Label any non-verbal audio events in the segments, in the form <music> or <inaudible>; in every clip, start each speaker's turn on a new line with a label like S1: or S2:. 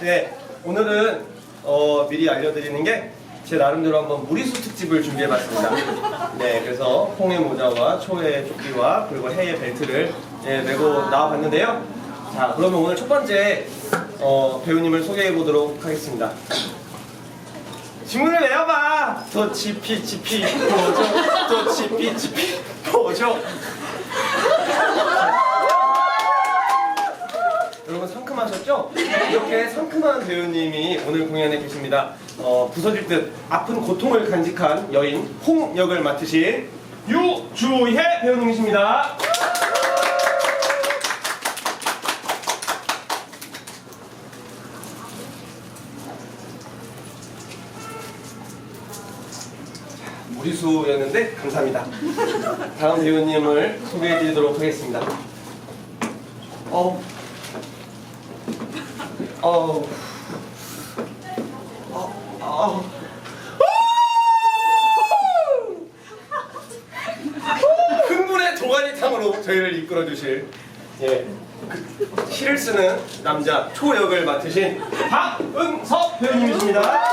S1: 네, 오늘은 어, 미리 알려드리는 게 제 나름대로 한번 무리수 특집을 준비해봤습니다. 네, 그래서 홍해 모자와 초의 조끼와 그리고 해의 벨트를 예, 메고 나와봤는데요. 자, 그러면 오늘 첫 번째 어, 배우님을 소개해보도록 하겠습니다. 질문을 내어봐! 더 지피 지피 보죠 더 지피 지피 보죠 여러분 상큼하셨죠? 이렇게 상큼한 배우님이 오늘 공연에 계십니다. 어, 부서질 듯 아픈 고통을 간직한 여인 홍 역을 맡으신 유주혜 배우님이십니다. 무리수였는데 감사합니다. 다음 배우님을 소개해 드리도록 하겠습니다. 어, 어, 어, 어. 흥분의 도가니탕으로 저희를 이끌어 주실 예, 그, 시를 쓰는 남자 초역을 맡으신 박은석 배우님이십니다.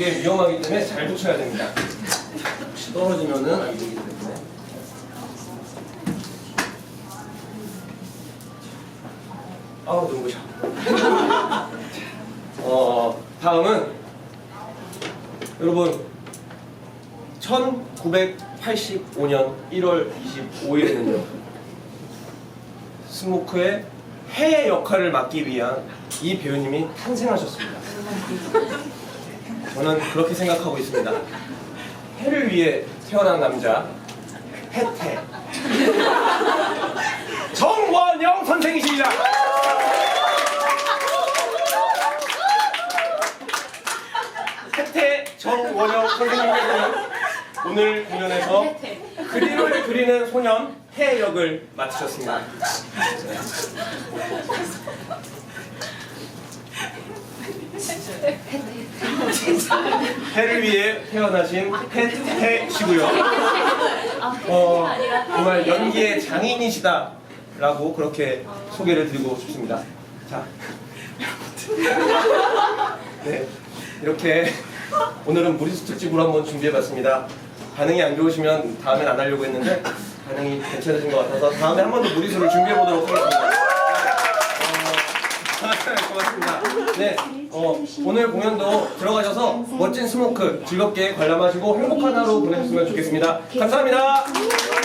S1: 목에 위험하기 때문에 잘 붙여야 됩니다. 혹시 떨어지면은 안 되기 때문에. 아우 눈부셔. <laughs> 어 다음은 여러분 1985년 1월 25일에는요 스모크의 해의 역할을 맡기 위한 이 배우님이 탄생하셨습니다. 저는 그렇게 생각하고 있습니다. 해를 위해 태어난 남자 해태 정원영 선생이십니다. 해태 정원영 선생님께서는 오늘 공연에서 그림을 그리는 소년 해 역을 맡으셨습니다. 해를 위해 태어나신 해태시고요. 어, 정말 연기의 장인이시다라고 그렇게 소개를 드리고 싶습니다. 자, 네, 이렇게 오늘은 무리수 특집으로 한번 준비해봤습니다. 반응이 안 좋으시면 다음엔 안 하려고 했는데 반응이 괜찮으신 것 같아서 다음에 한 번 더 무리수를 준비해보도록 하겠습니다. 고맙습니다. 네, 어, 오늘 공연도 들어가셔서 멋진 스모크 즐겁게 관람하시고 행복한 하루 보내셨으면 좋겠습니다. 감사합니다.